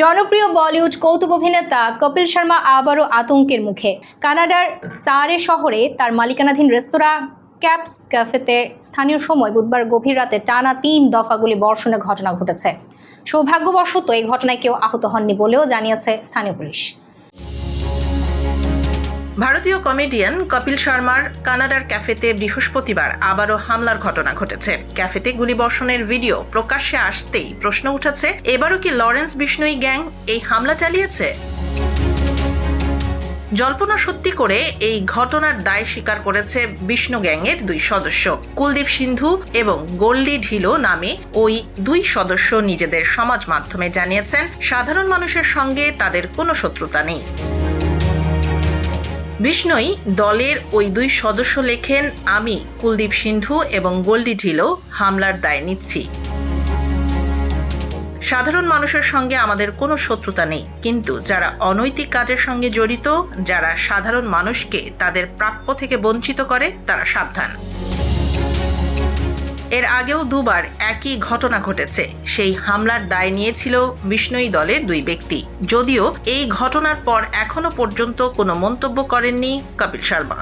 জনপ্রিয় বলিউড কৌতুক অভিনেতা কপিল শর্মা আবারও আতঙ্কের মুখে। কানাডার সারে শহরে তার মালিকানাধীন রেস্তোরাঁ ক্যাপস ক্যাফেতে স্থানীয় সময় বুধবার গভীর রাতে টানা তিন দফা গুলি বর্ষণের ঘটনা ঘটেছে। সৌভাগ্যবশত এই ঘটনায় কেউ আহত হননি বলেও জানিয়েছে স্থানীয় পুলিশ। ভারতীয় কমেডিয়ান কপিল শর্মার কানাডার ক্যাফেতে বৃহস্পতিবার আবারও হামলার ঘটনা ঘটেছে। ক্যাফেতে গুলিবর্ষণের ভিডিও প্রকাশ্যে আসতেই প্রশ্ন উঠেছে, এবারও কি লরেন্স বিষ্ণুই গ্যাং এই হামলা চালিয়েছে? জল্পনা সত্যি করে এই ঘটনার দায় স্বীকার করেছে বিষ্ণু গ্যাংয়ের দুই সদস্য। কুলদীপ সিন্ধু এবং গোল্ডি ঢিলো নামে ওই দুই সদস্য নিজেদের সমাজ মাধ্যমে জানিয়েছেন, সাধারণ মানুষের সঙ্গে তাদের কোনো শত্রুতা নেই। বিষ্ণই দলের ওই দুই সদস্য লেখেন, আমি, কুলদীপ সিন্ধু এবং গোল্ডি ঢিলো হামলার দায় নিচ্ছি। সাধারণ মানুষের সঙ্গে আমাদের কোনো শত্রুতা নেই, কিন্তু যারা অনৈতিক কাজের সঙ্গে জড়িত, যারা সাধারণ মানুষকে তাদের প্রাপ্য থেকে বঞ্চিত করে, তারা সাবধান। এর আগেও দুবার একই ঘটনা ঘটেছে। সেই হামলার দায় নিয়েছিল বিষ্ণুই দলের দুই ব্যক্তি। যদিও এই ঘটনার পর এখনও পর্যন্ত কোনো মন্তব্য করেননি কপিল শর্মা।